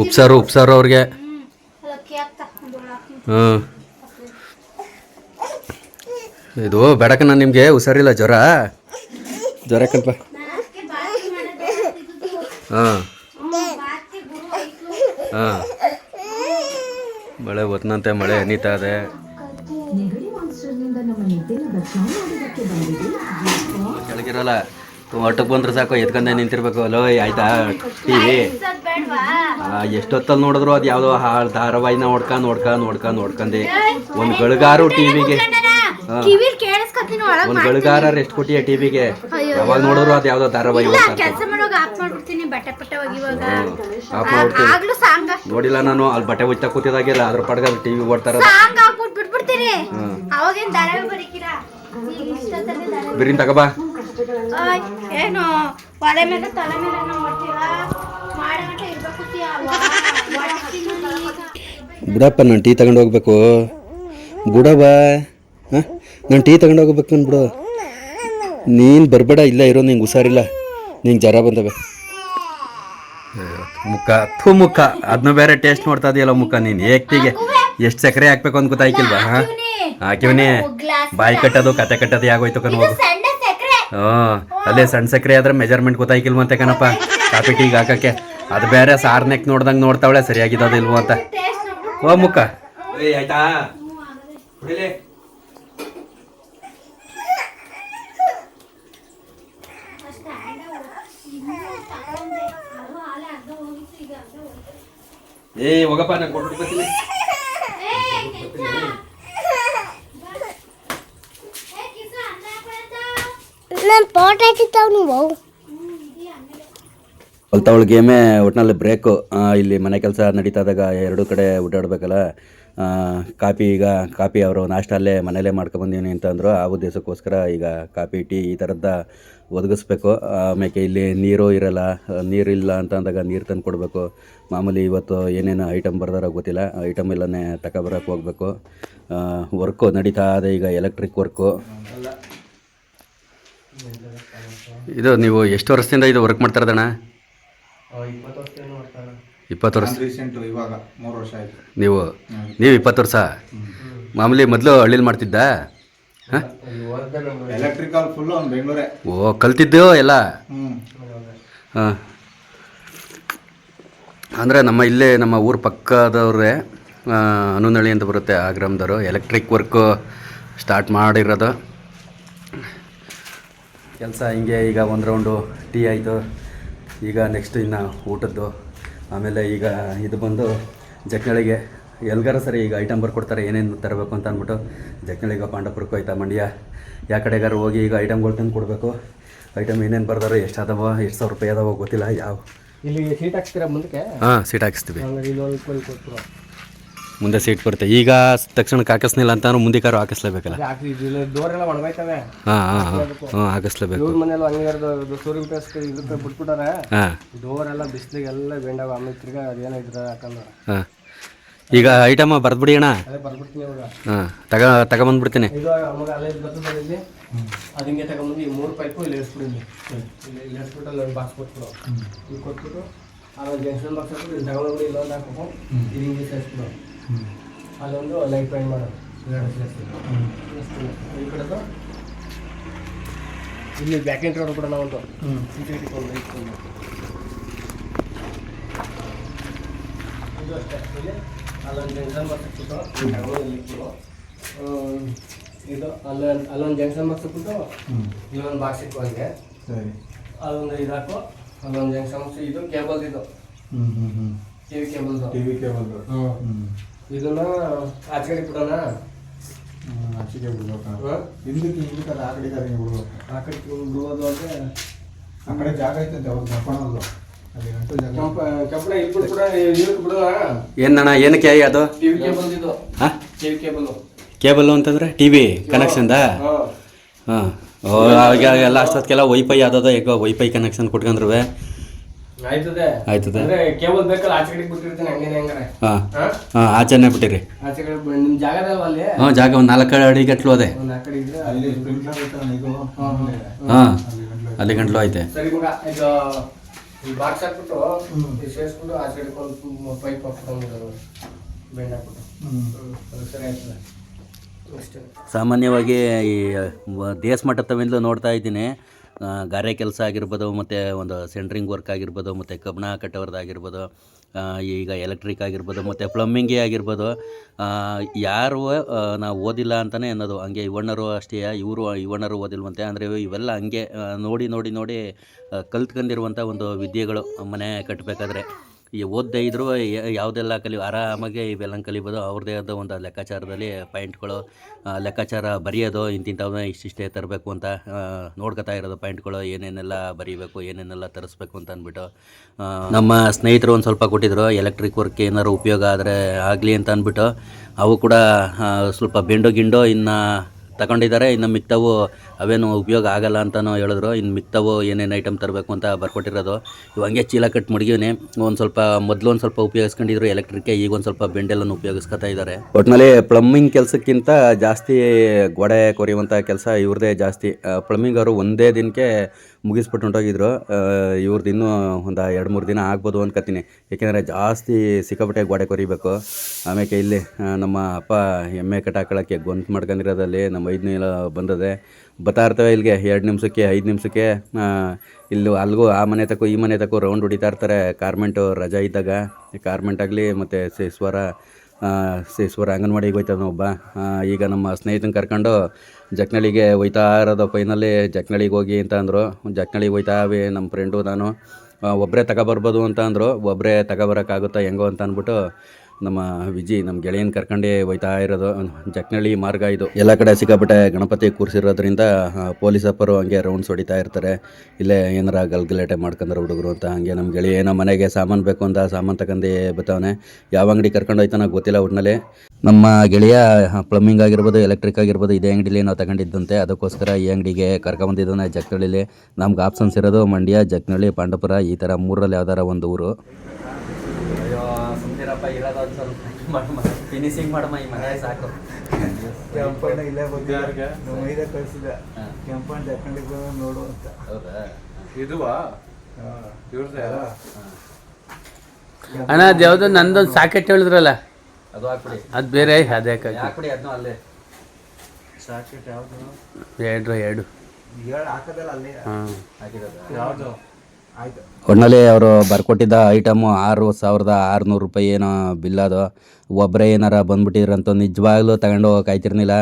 ಉಪ್ಸಾರು ಉಪ್ಸಾರು ಅವ್ರಿಗೆ. ಹ್ಞೂ ಇದು ಬೆಡಕ ನಾನು ನಿಮಗೆ ಹುಷಾರಿಲ್ಲ, ಜ್ವರ ಜ್ವರ ಕಲ್ಪ ಹಾಂ. ಹಾಂ ಒತ್ನಂತೆ ಮಳೆ ಎನಿತಾ ಇದೆ ಕೆಳಗಿರಲ್ಲ ಒಟ್ಟಕ್ಕೆ ಬಂದ್ರೆ ಸಾಕು ಎತ್ಕೊಂಡೆ ನಿಂತಿರ್ಬೇಕು. ಅಲೋ ಆಯ್ತಾ? ಟಿವಿ? ಎಷ್ಟೊತ್ತಲ್ಲಿ ನೋಡಿದ್ರು ಅದು ಯಾವುದೋ ಹಾಳು ಧಾರಾವಾಹಿನ ನೋಡ್ಕೊಂಡು ನೋಡ್ಕೊಂಡು ನೋಡ್ಕೊಂಡು ನೋಡ್ಕೊಂಡೆ. ಒಂದು ಗಳಗಾರು ಟಿವಿಗೆ ಒಂದು ಗಳಿಗಾರ ಎಷ್ಟು ಕೊಟ್ಟಿಯ ಟಿವಿಗೆ ಯಾವಾಗ ನೋಡಿದ್ರು ಅದು ಯಾವುದೋ ಧಾರಾವಾಹಿ ಆಫ್ ಮಾಡ್ಬಿಡ್ತೀನಿ ನೋಡಿಲ್ಲ ನಾನು ಅಲ್ಲಿ ಬಟ್ಟೆ ಉಜ್ತಾ ಕೂತಿದಾಗೆಲ್ಲ ಅದ್ರ ಪಡ್ಗ ಟಿವಿ ಓಡ್ತಾರ ಸಾಂಗ್ ಹಾಕ್ಬಿಟ್ಟು ಬಿಟ್ಬಿಡ್ತೀನಿ. ಅವಾಗೇನ್ ಧಾರಾವಾಹಿ ಬರೀಕಿರಾ ಈಗ ಇಷ್ಟೊತ್ತಲ್ಲಿ ಧಾರಾವಾಹಿ ಬಿರಿನ್ ತಗೋಬಾ. ಏನು ಒಲೆ ಮೇಲೆ ತಲೆ ಮೇಲೆ ಬಿಡಪ್ಪ ನಾನು ಟೀ ತಗೊಂಡು ಹೋಗ್ಬೇಕು. ಬಿಡವ ಹಾಂ? ನಾನು ಟೀ ತಗೊಂಡು ಹೋಗ್ಬೇಕು ನಾನು ಬಿಡು ನೀನು ಬರಬೇಡ ಇಲ್ಲ ಇರೋ ನಿಂಗೆ ಹುಷಾರಿಲ್ಲ. ನಿಂಗೆ ಜ್ವರ ಬಂದವೆ. ಮುಖ. ಥೂ ಮುಖ. ಅದನ್ನ ಬೇರೆ ಟೇಸ್ಟ್ ನೋಡ್ತಾ ಇದೆಯಲ್ಲ ಮುಖ ನೀನು. ಏಕ್ತಿಗೆ. ಎಷ್ಟು ಸಕ್ಕರೆ ಹಾಕ್ಬೇಕು ಅಂತ ಗೊತ್ತಾಯ್ಕಿಲ್ವಾ ಹಾಂ? ಹಾಕಿವನಿ. ಬಾಯಿ ಕಟ್ಟೋದು, ಕತೆ ಕಟ್ಟೋದು ಯಾಗೋಯ್ತು ಕಣ್ ಹೋಗು. ಸಣ್ಣ ಅದೇ ಸಣ್ಣ ಸಕ್ಕರೆ ಆದ್ರೆ ಮೆಜರ್ಮೆಂಟ್ ಗೊತ್ತಾಯ್ಕಿಲ್ವಂತೆ ಕಣಪ್ಪ. ಕಾಫಿ ಟೀಗೆ ಹಾಕಕ್ಕೆ. ಅದು ಬೇರೆ ಸಾರ್ನೆಕ್ ನೋಡ್ದಂಗೆ ನೋಡ್ತಾವಳೆ ಸರಿಯಾಗಿದ್ದೋದಿಲ್ವೋ ಅಂತ. ಓ, ಮುಖ. ಆಯ್ತಾ ಕುಡಿಲೆ ತಗೊಂಡೆ ಅದು ಹಾಲೆ ಅರ್ಧ ಹೋಗಿತ್ತು ಈಗ ಅರ್ಧ ಹೋಗಿತ್ತು ಏ ಹೋಗಪ್ಪ ನಾನು ಕೊಟ್ಟು ಬರ್ತೀನಿ. ಹಾಕಿತ್ತಾವ ನೀವು? ಗೇಮೇ ಒಟ್ಟಿನಲ್ಲಿ ಬ್ರೇಕು. ಇಲ್ಲಿ ಮನೆ ಕೆಲಸ ನಡೀತಾ ಇದ್ದಾಗ ಎರಡು ಕಡೆ ಓಡಾಡ್ಬೇಕಲ್ಲ. ಕಾಪಿ ಈಗ ಕಾಪಿ ಅವರು ನಾಷ್ಟ ಅಲ್ಲೇ ಮನೇಲೇ ಮಾಡ್ಕೊಬಂದೀನಿ ಅಂತಂದರು ಆ ಉದ್ದೇಶಕ್ಕೋಸ್ಕರ ಈಗ ಕಾಪಿ ಟೀ ಈ ಥರದ್ದ ಒದಗಿಸ್ಬೇಕು. ಆಮೇಲೆ ಇಲ್ಲಿ ನೀರು ಇರಲ್ಲ ನೀರಿಲ್ಲ ಅಂತ ಅಂದಾಗ ನೀರು ತಂದು ಕೊಡಬೇಕು. ಮಾಮೂಲಿ ಇವತ್ತು ಏನೇನು ಐಟಮ್ ಬರ್ದಾರೋ ಗೊತ್ತಿಲ್ಲ. ಐಟಮ್ ಎಲ್ಲನೇ ತಗೊಬರಕ್ಕೆ ಹೋಗ್ಬೇಕು. ವರ್ಕು ನಡೀತಾ ಇದೆ ಈಗ, ಎಲೆಕ್ಟ್ರಿಕ್ ವರ್ಕು. ಇದು ನೀವು ಎಷ್ಟು ವರ್ಷದಿಂದ ಇದು ವರ್ಕ್ ಮಾಡ್ತಾ ಇರೋದಣ್ಣ? ಇಪ್ಪತ್ತು ವರ್ಷ. ರೀಸೆಂಟ್ ಇವಾಗ ಮೂರು ವರ್ಷ ಆಯ್ತು. ನೀವು ನೀವು ಇಪ್ಪತ್ತು ವರ್ಷ? ಮಾಮೂಲಿ ಮೊದಲು ಹಳ್ಳಿಲಿ ಮಾಡ್ತಿದ್ದ? ಹಾಂ? ಎಲೆಕ್ಟ್ರಿಕಲ್ ಫುಲ್ ಅವ್ನು ಬೆಂಗಳೂರೇ. ಓ ಕಲ್ತಿದ್ದು ಎಲ್ಲ? ಹಾಂ. ಅಂದರೆ ನಮ್ಮ ಇಲ್ಲೇ ನಮ್ಮ ಊರು ಪಕ್ಕದವ್ರೆ ಹನುನಳ್ಳಿ ಅಂತ ಬರುತ್ತೆ ಆ ಗ್ರಾಮದವರು. ಎಲೆಕ್ಟ್ರಿಕ್ ವರ್ಕು ಸ್ಟಾರ್ಟ್ ಮಾಡಿರೋದು. ಕೆಲಸ ಹಿಂಗೆ ಈಗ ಒಂದು ರೌಂಡು ಟೀ ಆಯಿತು. ಈಗ ನೆಕ್ಸ್ಟ್ ಇನ್ನು ಊಟದ್ದು. ಆಮೇಲೆ ಈಗ ಇದು ಬಂದು ಜಕ್ನಳಿಗೆ ಎಲ್ಗಾರ ಸರಿ ಈಗ ಐಟಮ್ ಬರ್ಕೊಡ್ತಾರೆ ಏನೇನು ತರಬೇಕು ಅಂತ ಅಂದ್ಬಿಟ್ಟು ಜಕ್ನಳಿಗೆ ಪಾಂಡಪುರಕ್ಕೆ ಹೋಯ್ತಾ ಮಂಡ್ಯ. ಯಾವ ಕಡೆಗಾರು ಹೋಗಿ ಈಗ ಐಟಮ್ಗಳು ತಂದು ಕೊಡಬೇಕು. ಐಟಮ್ ಏನೇನು ಬರ್ದಾರೋ ಎಷ್ಟು ಅದಾವ ಎಷ್ಟು ಸಾವಿರ ರೂಪಾಯಿ ಅದಾವೋ ಗೊತ್ತಿಲ್ಲ ಯಾವ ಇಲ್ಲಿ ಸೀಟ್ ಹಾಕ್ಸ್ತೀರಾ ಮುಂದಕ್ಕೆ? ಹಾಂ ಸೀಟ್ ಹಾಕಿಸ್ತೀವಿ. ಮುಂದೆ ಸೀಟ್ ಬರುತ್ತೆ. ಈಗ ತಕ್ಷಣಕ್ಕೆ ಹಾಕಿಸ್ನಿಲ್ಲ ಅಂತ ಮುಂದೆ ಕಾರು ಹಾಕಿಸ್ಲೇಬೇಕಲ್ಲ. ಡೋರೆಲ್ಲ ಇಲ್ಲಿ ಒಣಗೋಯ್ತವೆ. ಹಾಂ ಹಾಂ ಹಾಂ. ಹಾಂ ಹಾಕಿಸ್ಲೇಬೇಕು. ಇವ್ರ ಮನೇಲಿ ಹಂಗಾರ್ದು ಸೂರ್ಯ ಪೇಸ್ ಇದಕ್ಕೆ ಬಿಟ್ಬಿಟ್ಟಾರೆ. ಹಾಂ. ಡೋರೆಲ್ಲ ಎಲ್ಲ ಬಿಸಿಲಿಗೆಲ್ಲ ಬೇಂಡಾವ ಆಮೇಲೆ ತಿರ್ಗಾ ಅದೇನೋ ಇದ್ರ ಹಾಕಂದ್ರೆ ಹಾಂ. ಈಗ ಐಟಮ್ ಬರ್ದ್ಬಿಡಿ ಅಣ್ಣ. ಹಾಂ ತಗ ತಗೊಂಬಂದ್ಬಿಡ್ತೀನಿ. ಇಲ್ಲಿ. ತಗೊಂಬಂದು ಈ ಮೂರು ಪೈಪು ಇಲ್ಲಿ ಇಳಿಸ್ಬಿಡಿ ಇಲ್ಲಿ. ಇಲ್ಲಿ ಇಲ್ಲಿ ಇಳಿಸ್ಬಿಟ್ಟು ಅಲ್ಲಿ ಒಂದು ಬಾಕ್ಸ್ ಕೊಟ್ಬಿಡು. ಇಲ್ಲಿ ಕೊಟ್ಬಿಟ್ಟು ಅಲ್ಲೊಂದು ಜಂಕ್ಷನ್ ಬಾಕ್ಸ್ ಹಾಕ್ಬಿಟ್ಟು ಇಲ್ಲಿ ತಗೊಂಡು ಇಲ್ಲೊಂದು ಹಾಕ್ಬೇಕು ಇದು ಹಿಂಗೆ ಸೇರಿಸ್ಬಿಡು. ಅಲ್ಲೊಂದು ಲೈಟ್ ಪೈಂಟ್ ಮಾಡೋದು ಈ ಕಡೆದು ಇಲ್ಲಿ ಬ್ಯಾಕ್ ಎಂಟ್ರಿ ಹೊಡ್ಬಿಡೋಣ ಒಂದು. ಸೀಟ್ ಇಟ್ಕೊಂಡು ಇಟ್ಕೊಂಡು ಇದು ಅಷ್ಟೇ. ಇಲ್ಲಿ ಅಲ್ಲೊಂದು ಜಂಕ್ಷನ್. ಇದು ಅಲ್ಲೊಂದು ಅಲ್ಲೊಂದು ಜಂಕ್ಷನ್ ಹಾಕ್ಬಿಟ್ಟು ಇಲ್ಲೊಂದು ಬಾಕ್ಸ್ ಇಟ್ಕೊ ಹಂಗೆ ಸರಿ. ಅಲ್ಲೊಂದು ಇದು ಹಾಕು ಅಲ್ಲೊಂದು ಜಂಕ್ಷನ್ ಇದು ಕೇಬಲ್ ಇದು. ಹ್ಮ್ ಹ್ಮ್ ಹ್ಮ್. ಟಿ ವಿ ಕೇಬಲ್ದು ಟಿವಿ ಕೇಬಲ್ ಹ್ಮ್. ಇದನ್ನ ಕಡೆ ಬಿಡೋಣ. ಆಚೆಗೆ ಬಿಡ್ಬೇಕು. ಹಿಂದಕ್ಕೆ ಹಿಂದಕ್ಕೆ ಅದು ಆ ಕಡೆ ಈ ಕಡೆ ಬಿಡ್ಬೇಕು. ಆ ಕಡೆ ಬಿಡೋದು ಅಂದ್ರೆ ಆ ಕಡೆ ಜಾಗ ಐತಂತೆ ಅವ್ರು ಕರ್ಕೊಳೋದು ಜಾಗ ಕೆಂಪ ಕೆಂಪನ ಇಲ್ಲಿ ಬಿಡ ಇದಕ್ಕೆ ಏನಣ್ಣ ಏನಕ್ಕೆ ಅದು? ಕೇಬಲ್ ಅಂತಂದರೆ ಟಿ ವಿ ಕನೆಕ್ಷನ್ದ ಹಾಂ. ಅಷ್ಟೊತ್ತಿಗೆಲ್ಲ ವೈಫೈ ಯಾವ್ದದ ಈಗ ವೈಫೈ ಕನೆಕ್ಷನ್ ಕೊಟ್ಕೊಂಡ್ರು ಆಯ್ತದೆ? ಹಾಂ. ಆಚೆನೆ ಬಿಟ್ಟಿರಿ. ಹಾಂ ಜಾಗ ಒಂದು ನಾಲ್ಕು ಅಡಿ ಗಟ್ಲು ಅದೇ. ಹಾಂ ಅಲ್ಲಿ ಗಂಟ್ಲು ಐತೆ. ಈಗ ಈ ಬಾಕ್ಸ್ ಹಾಕ್ಬಿಟ್ಟು ಇದು ಸೇರಿಸ್ಬಿಟ್ಟು ಆಚೆ ಕಡೆ ಪೈಪ್ ಹಾಕ್ಬಿಟ್ಟು ಬೆಂಡ್ ಹಾಕ್ಬಿಟ್ಟು ಹ್ಮ್. ಹ್ಮ್ ಅದು ಸರಿ ಆಯ್ತದೆ. ಸಾಮಾನ್ಯವಾಗಿ ಈ ದೇಶ ಮಟ್ಟದವಿಂದಲೂ ನೋಡ್ತಾ ಇದ್ದೀನಿ. ಗಾರೆ ಕೆಲಸ ಆಗಿರ್ಬೋದು, ಮತ್ತು ಒಂದು ಸೆಂಟ್ರಿಂಗ್ ವರ್ಕ್ ಆಗಿರ್ಬೋದು, ಮತ್ತು ಕಬ್ಬಣ ಕಟ್ಟೋರ್ದು ಆಗಿರ್ಬೋದು ಈಗ ಎಲೆಕ್ಟ್ರಿಕ್ ಆಗಿರ್ಬೋದು, ಮತ್ತು ಪ್ಲಮ್ಮಿಂಗೇ ಆಗಿರ್ಬೋದು ಯಾರು ನಾವು ಓದಿಲ್ಲ ಅಂತಲೇ ಅನ್ನೋದು. ಹಂಗೆ ಇವಣ್ಣರು ಅಷ್ಟೇ, ಇವರು ಇವಣ್ಣರು ಓದಿಲ್ವಂತೆ. ಅಂದರೆ ಇವೆಲ್ಲ ಹಂಗೆ ನೋಡಿ ನೋಡಿ ನೋಡಿ ಕಲ್ತ್ಕೊಂಡಿರುವಂಥ ಒಂದು ವಿದ್ಯೆಗಳು ಮನೆ ಕಟ್ಟಬೇಕಾದ್ರೆ ಈ ಓದದೇ ಇದ್ದರೂ ಯಾವುದೆಲ್ಲ ಕಲಿ, ಆರಾಮಾಗಿ ಇವೆಲ್ಲ ಕಲಿಬೋದು. ಅವ್ರದ್ದೇ ಆದ ಒಂದು ಲೆಕ್ಕಾಚಾರದಲ್ಲಿ ಪಾಯಿಂಟ್ಗಳು ಲೆಕ್ಕಾಚಾರ ಬರೆಯೋದು, ಇಂತಿಂಥವನ್ನ ಇಷ್ಟಿಷ್ಟೇ ತರಬೇಕು ಅಂತ ನೋಡ್ಕೊತಾ ಇರೋದು ಪಾಯಿಂಟ್ಗಳು, ಏನೇನೆಲ್ಲ ಬರೀಬೇಕು, ಏನೇನೆಲ್ಲ ತರಿಸ್ಬೇಕು ಅಂತ ಅಂದ್ಬಿಟ್ಟು. ನಮ್ಮ ಸ್ನೇಹಿತರು ಒಂದು ಸ್ವಲ್ಪ ಕೊಟ್ಟಿದ್ರು, ಎಲೆಕ್ಟ್ರಿಕ್ ವರ್ಕ್ ಏನಾದ್ರು ಉಪಯೋಗ ಆದರೆ ಆಗಲಿ ಅಂತ ಅಂದ್ಬಿಟ್ಟು. ಅವು ಕೂಡ ಸ್ವಲ್ಪ ಬೆಂಡು ಗಿಂಡು ಇನ್ನು ತಗೊಂಡಿದ್ದಾರೆ, ಇನ್ನು ಮಿಕ್ತವು ಅವೇನು ಉಪಯೋಗ ಆಗಲ್ಲ ಅಂತಲೂ ಹೇಳಿದ್ರು. ಇನ್ನು ಮಿಕ್ತವು ಏನೇನು ಐಟಮ್ ತರಬೇಕು ಅಂತ ಬರ್ಕೊಟ್ಟಿರೋದು. ಇವು ಹಂಗೆ ಚೀಲ ಕಟ್ ಮಡಗಿವ್ನಿ. ಒಂದು ಸ್ವಲ್ಪ ಮೊದಲು ಒಂದು ಸ್ವಲ್ಪ ಉಪಯೋಗಿಸ್ಕೊಂಡಿದ್ರು. ಎಲೆಕ್ಟ್ರಿಕ್ಕೆ ಈಗ ಒಂದು ಸ್ವಲ್ಪ ಬೆಂಡೆಲ್ಲನ್ನು ಉಪಯೋಗಿಸ್ಕೊತಾ ಇದ್ದಾರೆ ಒಟ್ಟಿನಲ್ಲಿ ಪ್ಲಮ್ಮಿಂಗ್ ಕೆಲಸಕ್ಕಿಂತ ಜಾಸ್ತಿ ಗೋಡೆ ಕೊರೆಯುವಂಥ ಕೆಲಸ ಇವ್ರದೇ ಜಾಸ್ತಿ. ಪ್ಲಮ್ಮಿಂಗ್ ಅವರು ಒಂದೇ ದಿನಕ್ಕೆ ಮುಗಿಸ್ಬಿಟ್ಟು ಹೊಂಟೋಗಿದ್ರು. ಇವ್ರದ್ದು ಇನ್ನೂ ಒಂದು ಎರಡು ಮೂರು ದಿನ ಆಗ್ಬೋದು ಅನ್ಕೋತೀನಿ ಏಕೆಂದರೆ ಜಾಸ್ತಿ ಸಿಕ್ಕಾಪಟ್ಟೆ ಗೋಡೆ ಕೊರಿಬೇಕು. ಆಮೇಲೆ ಇಲ್ಲಿ ನಮ್ಮ ಅಪ್ಪ ಎಮ್ಮೆ ಕಟ್ಟಾಕೊಳ್ಳೋಕ್ಕೆ ಗೊಂತು ಮಾಡ್ಕೊಂಡಿರೋದಲ್ಲಿ ನಮ್ಮ ಐದನೇ ಬಂದದೆ. ಬರ್ತಾ ಇರ್ತವೆ ಇಲ್ಲಿಗೆ. ಎರಡು ನಿಮಿಷಕ್ಕೆ, ಐದು ನಿಮಿಷಕ್ಕೆ. ಇಲ್ಲೂ ಅಲ್ಲಿಗೂ ಆ ಮನೆ ತಕ್ಕೂ, ಈ ಮನೆ ತಕ್ಕೂ ರೌಂಡ್ ಹೊಡಿತಾ ಇರ್ತಾರೆ ಕಾರ್ಮೆಂಟು ರಜಾ ಇದ್ದಾಗ. ಕಾರ್ಮೆಂಟ್ ಆಗಲಿ ಮತ್ತು ಸೇಸ್ವರ ಸೇಸ್ವರ ಅಂಗನವಾಡಿಗೆ ಹೋಯ್ತಾನೆ ಒಬ್ಬ. ಈಗ ನಮ್ಮ ಸ್ನೇಹಿತನ ಕರ್ಕೊಂಡು ಜಕ್ನಳಿಗೆ ಹೋಯ್ತಾ ಇರೋದು ಫೈನಲ್ಲಿ ಜಕ್ನಳಿಗೆ ಹೋಗಿ ಅಂತ ಅಂದರು. ಜಕ್ನಳಿಗೆ ಹೋಯ್ತಾವೆ ನಮ್ಮ ಫ್ರೆಂಡು ನಾನು. ಒಬ್ಬರೇ ತಗೊಬರ್ಬೋದು ಅಂತ ಅಂದರು. ಒಬ್ಬರೇ ತಗೊಬರೋಕ್ಕಾಗುತ್ತಾ ಹೆಂಗೋ ಅಂತ ಅಂದ್ಬಿಟ್ಟು ನಮ್ಮ ವಿಜಿ ನಮ್ಮ ಗೆಳೆಯನ ಕರ್ಕೊಂಡೇ ಹೋಯ್ತಾ ಇರೋದು. ಜಕ್ನಳ್ಳಿ ಮಾರ್ಗ ಇದು. ಎಲ್ಲ ಕಡೆ ಸಿಕ್ಕಾಪಟ್ಟೆ ಗಣಪತಿ ಕೂರಿಸಿರೋದ್ರಿಂದ ಪೊಲೀಸಪ್ಪರು ಹಂಗೆ ರೌಂಡ್ಸ್ ಹೊಡಿತಾ ಇರ್ತಾರೆ. ಇಲ್ಲೇ ಏನಾರ ಗಲ್ಗಲೇಟೆ ಮಾಡ್ಕೊಂಡ್ರೆ ಹುಡುಗರು ಅಂತ. ಹಂಗೆ ನಮ್ಮ ಗೆಳೆಯ ಏನೋ ಮನೆಗೆ ಸಾಮಾನು ಬೇಕು ಅಂತ ಸಾಮಾನು ತಗೊಂಡು ಬತ್ತವನೆ ಯಾವ ಅಂಗಡಿ ಕರ್ಕೊಂಡು ಹೋಯ್ತಾನ ಗೊತ್ತಿಲ್ಲ ಒಟ್ಟಿನಲ್ಲಿ ನಮ್ಮ ಗೆಳೆಯ ಪ್ಲಮ್ಮಿಂಗ್ ಆಗಿರ್ಬೋದು ಎಲೆಕ್ಟ್ರಿಕ್ ಆಗಿರ್ಬೋದು, ಇದೇ ಅಂಗಡಿಲಿ ನಾವು ತಗೊಂಡಿದ್ದಂತೆ. ಅದಕ್ಕೋಸ್ಕರ ಈ ಅಂಗಡಿಗೆ ಕರ್ಕೊಂಬಂದಿದ್ದಾನೆ ಜಕ್ನಳ್ಳಿಲಿ. ನಮ್ಗೆ ಆಪ್ಷನ್ಸ್ ಇರೋದು ಮಂಡ್ಯ, ಜಕ್ನಳ್ಳಿ ಪಾಂಡಪುರ ಈ ಥರ ಮೂರಲ್ಲಿ ಯಾವ್ದಾರ ಒಂದು ಊರು ಅಯ್ಯೋ ಸುಮ್ಮನಿರಪ್ಪ ಇರೋದು ಒಂದು ಸ್ವಲ್ಪ ಫಿನಿಶಿಂಗ್ ಮಾಡಮ್ಮ ಈ ಮನೆ ಸಾಕು. ಕೆಂಪಣ್ಣ ಇಲ್ಲೇ ಬಂದಿದ್ದ. ನಮ್ಮ ಮೈದ ಕಳ್ಸಿದ ಕೆಂಪಣ್ಣ ಜಕ್ಕಂಡಿಗೆ ನೋಡು ಅಂತ. ಹೌದಾ? ಇದುವಾ? ಇವ್ರದ್ದೇ ಅಣ್ಣ ಅದು ಯಾವುದೋ ನಂದೊಂದು ಸಾಕೆಟ್ ಹೇಳಿದ್ರಲ್ಲ? ಅದು ಹಾಕ್ಬಿಡಿ. ಅದು ಬೇರೆ ಅದೇ ಹಾಕ್ಬಿಡಿ ಅದನ್ನ ಅಲ್ಲೇ. ಸಾಕೆಟ್ ಯಾವುದು? ಎರಡು ಎರಡು. ಹೇಳಿ ಹಾಕದಲ್ಲ ಅಲ್ಲೇ. ಹಾಕಿರೋದು? ಯಾವ್ದು? ಆಯ್ತು ಒಟ್ಟಿನಲ್ಲಿ ಅವರು ಬರ್ಕೊಟ್ಟಿದ್ದ ಐಟಮು ಆರು ಸಾವಿರದ ಆರುನೂರು ರೂಪಾಯಿ ಏನೋ ಬಿಲ್ ಅದು. ಒಬ್ಬರೇ ಏನಾರ ಬಂದ್ಬಿಟ್ಟಿದ್ರಂತ ನಿಜವಾಗ್ಲೂ ತಗೊಂಡು ಹೋಗಕ್ಕೆ ಆಯ್ತಿರ್ನಿಲ್ಲ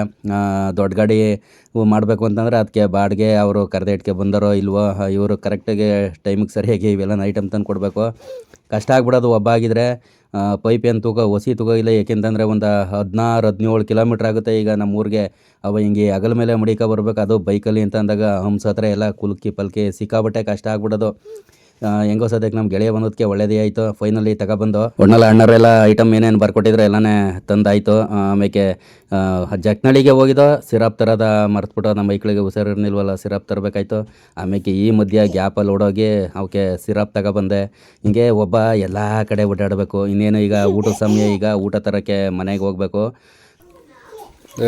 ದೊಡ್ಡ ಗಾಡಿ ಮಾಡಬೇಕು ಅಂತಂದ್ರೆ ಅದಕ್ಕೆ ಬಾಡಿಗೆ ಅವರು ಕರೆದೇಟ್ಗೆ ಬಂದರೋ ಇಲ್ವೋ, ಇವರು ಕರೆಕ್ಟಾಗಿ ಟೈಮಿಗೆ ಸರಿಯಾಗಿ ಇವೆಲ್ಲ ಐಟಮ್ ತಂದು ಕೊಡಬೇಕು ಕಷ್ಟ ಆಗ್ಬಿಡೋದು ಒಬ್ಬ ಆಗಿದ್ರೆ ಪೈಪ್ ಏನು ತೂಕ ಹೊಸಿ ತೂಕ ಇಲ್ಲ, ಏಕೆಂತಂದರೆ ಒಂದು ಹದಿನಾರು ಹದಿನೇಳು ಕಿಲೋಮೀಟ್ರ್ ಆಗುತ್ತೆ. ಈಗ ನಮ್ಮ ಊರಿಗೆ ಅವ ಹಿಂಗೆ ಅಗಲ ಮೇಲೆ ಮಡಿಕ ಬರ್ಬೇಕು, ಅದು ಬೈಕಲ್ಲಿ ಅಂತ ಅಂದಾಗ ಹಂಸ ಹತ್ರ ಎಲ್ಲ ಕುಲ್ಕಿ ಪಲ್ಕಿ ಸಿಕ್ಕಾಬಟ್ಟೆ ಕಷ್ಟ ಆಗ್ಬಿಡೋದು. ಹೆಂಗೋ ಸದ್ಯಕ್ಕೆ ನಮ್ಮ ಗೆಳೆಯ ಬಂದದಕ್ಕೆ ಒಳ್ಳೇದೇ ಆಯಿತು. ಫೈನಲಿ ತಗೊಬಂದು. ಒಣ್ಣಲ್ಲ ಅಣ್ಣರೆಲ್ಲ ಐಟಮ್ ಏನೇನು ಬರ್ಕೊಟ್ಟಿದ್ರೆ ಎಲ್ಲನೇ ತಂದಾಯಿತು. ಆಮೇಲೆ ಜಕ್ನಳಿಗೆ ಹೋಗಿದ್ದು, ಸಿರಪ್ ತರದ ಮರ್ತ್ಬಿಟ್ಟು ನಮ್ಮ ಮೈಕ್ಳಿಗೆ ಹುಷಾರಿರ್ನಿಲ್ವಲ್ಲ ಸಿರಪ್ ತರಬೇಕಾಯ್ತು. ಆಮೇಲೆ ಈ ಮಧ್ಯ ಗ್ಯಾಪಲ್ಲಿ ಓಡೋಗಿ ಅವಕ್ಕೆ ಸಿರಪ್ ತಗೊಬಂದೆ. ಹಿಂಗೆ ಒಬ್ಬ ಎಲ್ಲ ಕಡೆ ಓಡಾಡಬೇಕು. ಇನ್ನೇನು ಈಗ ಊಟದ ಸಮಯ, ಈಗ ಊಟ ತರೋಕ್ಕೆ ಮನೆಗೆ ಹೋಗ್ಬೇಕು.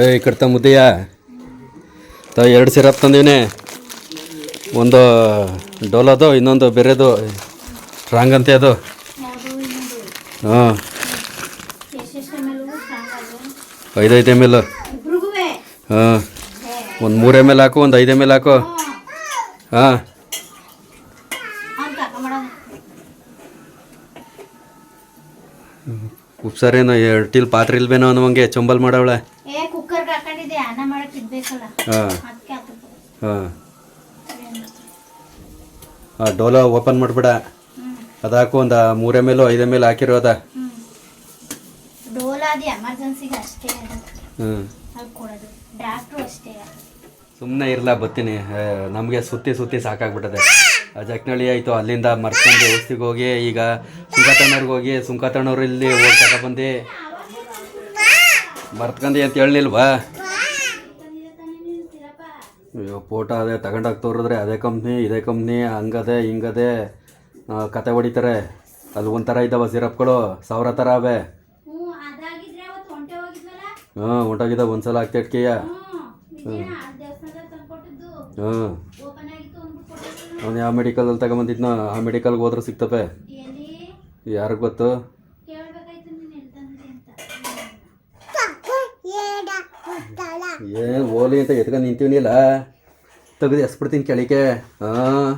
ಏಯ್, ಕಟ್ತ ಮುದ್ದೆಯ? ತ, ಎರಡು ಸಿರಪ್ ತಂದೀನಿ ಒಂದು ಡೋಲದು ಇನ್ನೊಂದು ಬೇರೆದು ಸ್ಟ್ರಾಂಗ್ ಅಂತೆ ಅದು. ಹಾಂ. ಐದೈದು ಎಂ ಎಲ್ ಹಾಂ. ಒಂದು ಮೂರು ಎಂ ಎಲ್ ಹಾಕು ಒಂದು ಐದು ಎಂ ಎಲ್ ಹಾಕು. ಹಾಂ. ಉಪ್ಸಾರೇನು ಎರಟಿಲ್ ಪಾತ್ರೆ ಇಲ್ವೇನೋ ಅನ್ನೋಂಗೆ ಚಂಬಲ್ ಮಾಡವಳೆ. ಹಾಂ. ಹಾಂ. ಡೋಲೋ ಓಪನ್ ಮಾಡಿಬಿಡ. ಅದಾಕು ಒಂದ ಮೂರು ಎಂ ಎಲ್ ಐದು ಎಂ ಎಲ್ ಹಾಕಿರೋದ ಹ್ಞೂ ಸುಮ್ಮನೆ ಇರಲ್ಲ ಬರ್ತೀನಿ. ನಮಗೆ ಸುತ್ತಿ ಸುತ್ತಿ ಸಾಕಾಗ್ಬಿಟ್ಟದೆ. ಜಕ್ನಳ್ಳಿ ಆಯಿತು. ಅಲ್ಲಿಂದ ಮರ್ಕೊಂಡು ಔಷಧಿಗೆ ಹೋಗಿ ಈಗ ಸುಂಕತಣ್ಣವ್ರಿಗೆ ಹೋಗಿ ಸುಂಕತಣ್ಣವ್ರು ಇಲ್ಲಿ ಹೋಗಿ ತಗೊಬಂದು. ಮರ್ತ್ಕಂದು ಅಂತ ಹೇಳಿಲ್ವಾ ಅಯ್ಯೋ ಫೋಟೋ ಅದೇ ತಗೊಂಡಾಗ ತೋರಿದ್ರೆ ಅದೇ ಕಂಪ್ನಿ ಇದೇ ಕಂಪ್ನಿ ಹಂಗದೆ ಹಿಂಗದೆ ಕತೆ ಹೊಡಿತಾರೆ. ಅಲ್ಲಿ ಒಂಥರ ಇದ್ದಾವ ಸಿರಪ್ಗಳು ಸಾವಿರ ಥರ ಅವೆ. ಹಾಂ ಅದಾಗಿದ್ರೆ ಒಂದು ಸಲ ಹ್ಞೂ ಆಗ್ತಿಟ್ಕೆಯ ಕೊಟ್ಟಿದ್ರು ಅವ್ನು ಯಾವ ಮೆಡಿಕಲಲ್ಲಿ ತಗೊಂಬಂದಿದ್ನ ಆ ಮೆಡಿಕಲ್ಗೆ ಹೋದ್ರೆ ಸಿಗ್ತವೆ ಎಲ್ಲಿ? ಯಾರಿಗೆ ಗೊತ್ತು? ಏನು ಓಲಿ ಅಂತ ಎತ್ಕೊಂಡು ನಿಂತೀನಿಲ್ಲ ತೆಗೆದು ಎಸ್ಬಿಡ್ತೀನಿ ಕೆಳಕ್ಕೆ. ಹಾಂ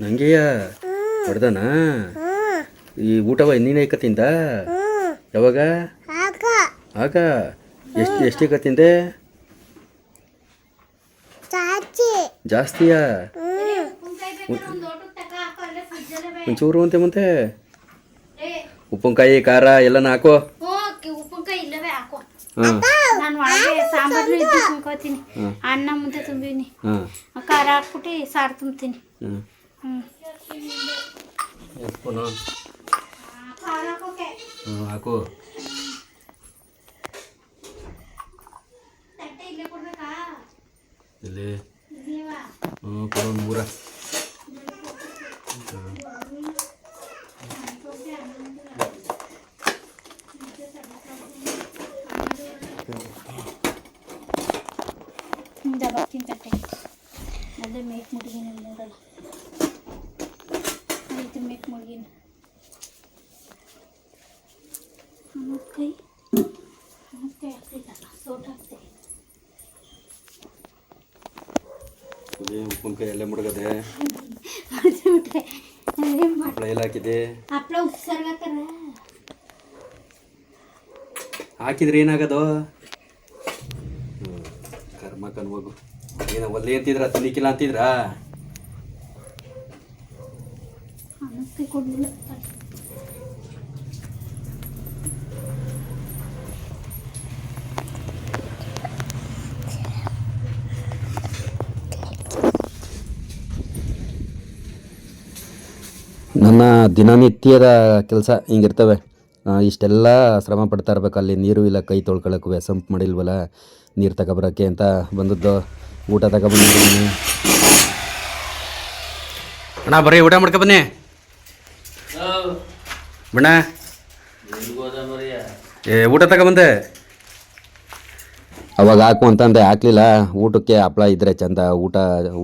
ನಂಗೆಯ ಹೊಡ್ದನಾ? ಈ ಊಟವ ಇನ್ನೇನು ಇಕ್ಕತ್ತಿದ್ದ ಯಾವಾಗ? ಆಗ. ಎಷ್ಟು ಎಷ್ಟು ಎಷ್ಟೀಗ ತಿಂದೆ ಜಾಸ್ತಿಯಾ ಉಪ್ಪಿನಕಾಯಿ ಬೇಕಾದ್ರೆ ಒಂದು ಲೋಟಕ್ಕೆ ತಕ ಹಾಕೋ ಅಲ್ಲೇ ಫ್ರಿಜ್ಜಲ್ಲೇ ಬೇ ಒಂಚೂರು ಅಂತೆ ಮತ್ತೆ ಉಪ್ಪಿನಕಾಯಿ ಖಾರ ಎಲ್ಲನ ಹಾಕೋ. ಹ್ಞೂ ಉಪ್ಪಿನಕಾಯಿ ಇಲ್ಲವೇ ಹಾಕೋ. ನಾನು ಒಳಗೆ ಸಾಂಬಾರ್ನು ಇದ್ದು ತುಂಬ್ಕೋತೀನಿ ಅನ್ನ ಮುಂದೆ ತುಂಬಿನಿ ಖಾರ ಹಾಕ್ಬಿಟ್ಟು ಸಾರು ತುಂಬ್ತೀನಿ. ಹಾಕು. ಇಲ್ಲೇ ಹ್ಞೂ ಕೊಡು ಮೂರ ಹಿಂದೆ ಬರ್ತೀನಿ ತಟ್ಟೆ ಅದೇ ಮೇಕ್ ಮುಡ್ಗಿನ ನೋಡಲ್ಲ ಆಯ್ತು ಮೇಕ್ ಮುಡ್ಗಿನ ಕೈ ಕೈ ಆಗ್ತೈತಲ್ಲ ಸೋಟ್ ಆಗ್ತೈತೆ ಉಪ್ಪಿನಕಾಯಿ ಎಲ್ಲೇ ಮುಡ್ಗದೆ ಮಾಡ್ಬಿಟ್ರೆ ಅದೇ ಮಾಡಿ ಹಪ್ಪಳ ಎಲ್ಲ ಹಾಕಿದೆ ಹಪ್ಳ ಉಪ್ಸರ್ಗ ಹಾಕರ ಹಾಕಿದ್ರೆ ಏನಾಗದೋ? ಕರ್ಮ ಕನ್ಮಗು. ಏನೋ ಒಲ್ಲೆ ಅಂತಿದ್ರ ತಿನ್ನಿಕ್ಕಿಲ್ಲ ಅಂತಿದ್ರಾ? ನನ್ನ ದಿನನಿತ್ಯದ ಕೆಲಸ ಹಿಂಗಿರ್ತವೆ. ಇಷ್ಟೆಲ್ಲ ಶ್ರಮ ಪಡ್ತಾ ಇರ್ಬೇಕು. ಅಲ್ಲಿ ನೀರು ಇಲ್ಲ ಕೈ ತೊಳ್ಕೊಳಕ್ಕೂ ಸಂಪ್ ಮಾಡಿಲ್ವಲ್ಲ ನೀರು ತಗೊಬರೋಕ್ಕೆ ಅಂತ ಬಂದದ್ದು. ಊಟ ತಗೊಬಂದಿದ್ದೀನಿ ಅಣ್ಣ ಬರ್ರಿ ಊಟ ಮಾಡ್ಕೊ ಬನ್ನಿ. ಬಣ್ಣ. ಏ ಊಟ ತಗೊಬಂದೆ. ಅವಾಗ ಹಾಕು ಅಂತಂದೆ ಹಾಕ್ಲಿಲ್ಲ. ಊಟಕ್ಕೆ ಹಪ್ಪಳ ಇದ್ದರೆ ಚಂದ ಊಟ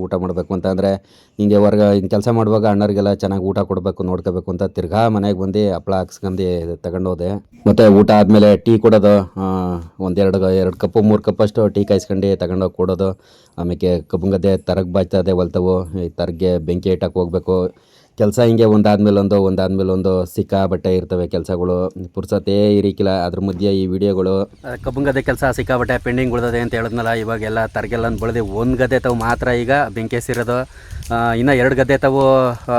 ಊಟ ಮಾಡಬೇಕು ಅಂತಂದರೆ ಹಿಂಗೆ ಹೊರ್ಗ ಹಿಂಗೆ ಕೆಲಸ ಮಾಡುವಾಗ ಅಣ್ಣರಿಗೆಲ್ಲ ಚೆನ್ನಾಗಿ ಊಟ ಕೊಡಬೇಕು, ನೋಡ್ಕೋಬೇಕು ಅಂತ ತಿರ್ಗಾ ಮನೆಗೆ ಬಂದು ಹಪ್ಪಳ ಹಾಕ್ಸ್ಕೊಂಡು ತಗೊಂಡೋದೆ. ಮತ್ತು ಊಟ ಆದಮೇಲೆ ಟೀ ಕೊಡೋದು ಒಂದೆರಡು ಎರಡು ಕಪ್ಪು, ಮೂರು ಕಪ್ಪಷ್ಟು ಟೀ ಕಾಯಿಸ್ಕೊಂಡು ತಗೊಂಡೋಗಿ ಕೊಡೋದು. ಆಮೇಲೆ ಕಬ್ಬುಂಗದ್ದೆ ತರಗ್ ಬಾಯ್ತದೆ ಹೊಲ್ತವು, ಈ ತರಗೆ ಬೆಂಕಿ ಇಟ್ಟಕ್ಕೆ ಹೋಗ್ಬೇಕು. ಕೆಲಸ ಹಿಂಗೆ ಒಂದಾದ್ಮೇಲೆ ಒಂದು ಒಂದಾದ್ಮೇಲೆ ಒಂದು ಸಿಕ್ಕಾಬಟ್ಟೆ ಇರ್ತವೆ ಕೆಲಸಗಳು. ಪುರ್ಸತ್ತೇ ಇರಿಕಿಲ್ಲ, ಅದ್ರ ಮಧ್ಯೆ ಈ ವಿಡಿಯೋಗಳು. ಕಬ್ಬನ್ ಗದ್ದೆ ಕೆಲಸ ಸಿಕ್ಕಾಬಟ್ಟೆ ಪೆಂಡಿಂಗ್ ಉಳ್ದದೆ ಅಂತ ಹೇಳಿದ್ನಲ್ಲ ಇವಾಗೆಲ್ಲ ತರಗೆಲ್ಲ ಬಳದೆ ಒಂದು ಗದ್ದೆ ತಾವು ಮಾತ್ರ ಈಗ ಬೆಂಕಿ ಹಸಿರೋದು ಇನ್ನು ಎರಡು ಗದ್ದೆ ತಾವು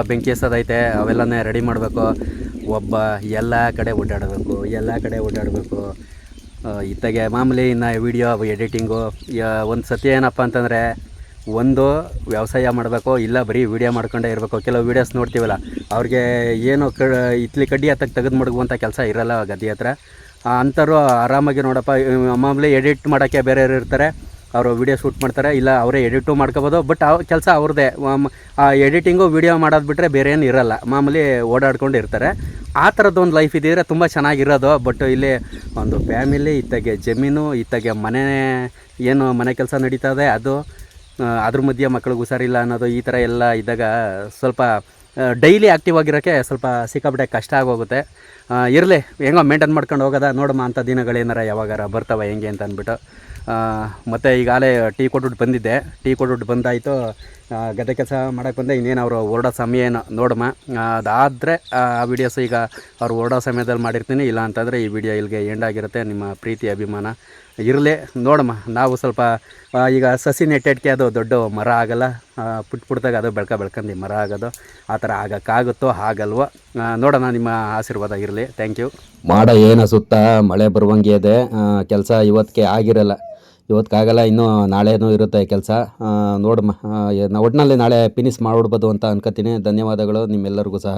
ಬೆಂಕಿ ಹಸೋದೈತೆ ಅವೆಲ್ಲನೇ ರೆಡಿ ಮಾಡಬೇಕು. ಒಬ್ಬ ಎಲ್ಲ ಕಡೆ ಓಡಾಡಬೇಕು, ಎಲ್ಲ ಕಡೆ ಓಡಾಡಬೇಕು. ಇತ್ತಾಗೆ ಮಾಮೂಲಿ ಇನ್ನು ವಿಡಿಯೋ ಎಡಿಟಿಂಗು ಒಂದು ಸತಿ ಏನಪ್ಪ ಅಂತಂದರೆ ಒಂದು ವ್ಯವಸಾಯ ಮಾಡಬೇಕು ಇಲ್ಲ ಬರೀ ವಿಡಿಯೋ ಮಾಡ್ಕೊಂಡೇ ಇರಬೇಕು? ಕೆಲವು ವೀಡಿಯೋಸ್ ನೋಡ್ತೀವಲ್ಲ, ಅವ್ರಿಗೆ ಏನು ಕ, ಇತ್ಲಿ ಕಡ್ಡಿ ಹತ್ತಕ್ಕೆ ತೆಗೆದು ಮಡಗುವಂಥ ಕೆಲಸ ಇರಲ್ಲ ಗದ್ದೆ ಹತ್ರ. ಅಂಥವ್ರು ಆರಾಮಾಗಿ ನೋಡಪ್ಪ ಮಾಮೂಲಿ ಎಡಿಟ್ ಮಾಡೋಕ್ಕೆ ಬೇರೆಯವ್ರು ಇರ್ತಾರೆ, ಅವರು ವಿಡಿಯೋ ಶೂಟ್ ಮಾಡ್ತಾರೆ, ಇಲ್ಲ ಅವರೇ ಎಡಿಟು ಮಾಡ್ಕೋಬೋದು ಬಟ್ ಆ ಕೆಲಸ ಅವ್ರದ್ದೇ ಆ ಎಡಿಟಿಂಗು ವಿಡಿಯೋ ಮಾಡೋದು ಬಿಟ್ಟರೆ ಬೇರೆ ಏನು ಇರಲ್ಲ. ಮಾಮೂಲಿ ಓಡಾಡ್ಕೊಂಡು ಇರ್ತಾರೆ. ಆ ಥರದ್ದೊಂದು ಲೈಫ್ ಇದ್ದಿದ್ರೆ ತುಂಬ ಚೆನ್ನಾಗಿರೋದು ಬಟ್ ಇಲ್ಲಿ ಒಂದು ಫ್ಯಾಮಿಲಿ ಇತ್ತಾಗೆ ಜಮೀನು, ಇತ್ತಾಗೆ ಮನೆ, ಏನು ಮನೆ ಕೆಲಸ ನಡೀತದೆ ಅದು ಅದ್ರ ಮಧ್ಯೆ ಮಕ್ಕಳಿಗೆ ಹುಷಾರಿಲ್ಲ ಅನ್ನೋದು ಈ ಥರ ಎಲ್ಲ ಇದ್ದಾಗ ಸ್ವಲ್ಪ ಡೈಲಿ ಆ್ಯಕ್ಟಿವ್ ಆಗಿರೋಕ್ಕೆ ಸ್ವಲ್ಪ ಸಿಕ್ಕಾಪಟ್ಟೆ ಕಷ್ಟ ಆಗೋಗುತ್ತೆ. ಇರಲಿ, ಹೆಂಗೋ ಮೇಂಟೈನ್ ಮಾಡ್ಕೊಂಡು ಹೋಗೋದ, ನೋಡಮ್ಮ ಅಂಥ ದಿನಗಳೇನಾರ ಯಾವಾಗಾರ ಬರ್ತಾವೆ ಹೆಂಗೆ ಅಂತ ಅಂದ್ಬಿಟ್ಟು. ಮತ್ತು ಈಗಾಗಲೇ ಟೀ ಕೊಟ್ಬಿಟ್ಟು ಬಂದಿದ್ದೆ. ಟೀ ಕೊಟ್ಬಿಟ್ಟು ಬಂದಾಯಿತು. ಗದ್ದೆ ಕೆಲಸ ಮಾಡೋಕ್ಕೆ ಬಂದೆ. ಇನ್ನೇನು ಅವರು ಹೊರಡೋ ಸಮಯ ಏನು? ನೋಡಮ್ಮ. ಅದಾದರೆ ಆ ವೀಡಿಯೋಸ್ ಈಗ ಅವ್ರು ಹೊರಡೋ ಸಮಯದಲ್ಲಿ ಮಾಡಿರ್ತೀನಿ. ಇಲ್ಲ ಅಂತಂದರೆ ಈ ವಿಡಿಯೋ ಇಲ್ಲಿಗೆ ಎಂಡ್ ಆಗಿರುತ್ತೆ. ನಿಮ್ಮ ಪ್ರೀತಿ, ಅಭಿಮಾನ. ಇರಲಿ, ನೋಡಮ್ಮ. ನಾವು ಸ್ವಲ್ಪ ಈಗ ಸಸಿ ನೆಟ್ಟಿಡ್ಕೆ ಅದು ದೊಡ್ಡ ಮರ ಆಗಲ್ಲ. ಪುಟ್ ಪುಟ್ದಾಗ ಅದು ಬೆಳ್ಕ ಬೆಳ್ಕೊಂಡು ಮರ ಆಗೋದು. ಆ ಥರ ಆಗೋಕ್ಕಾಗುತ್ತೋ ಆಗಲ್ವೋ ನೋಡೋಣ, ನಿಮ್ಮ ಆಶೀರ್ವಾದ ಇರಲಿ. ಥ್ಯಾಂಕ್ ಯು ಮಾಡ ಏನು ಸುತ್ತ, ಮಳೆ ಬರುವಂಗೆ ಇದೆ. ಕೆಲಸ ಇವತ್ತಿಗೆ ಆಗಿರಲ್ಲ. ಇವತ್ತಿಗಾಗಲ್ಲ ಇನ್ನೂ ನಾಳೆನೂ ಇರುತ್ತೆ ಕೆಲಸ. ನೋಡಮ್ಮ ಒಟ್ಟಿನಲ್ಲಿ ನಾಳೆ ಫಿನಿಶ್ ಮಾಡಿಬಿಡ್ಬೋದು ಅಂತ ಅನ್ಕೋತೀನಿ ಧನ್ಯವಾದಗಳು ನಿಮ್ಮೆಲ್ಲರಿಗೂ ಸಹ.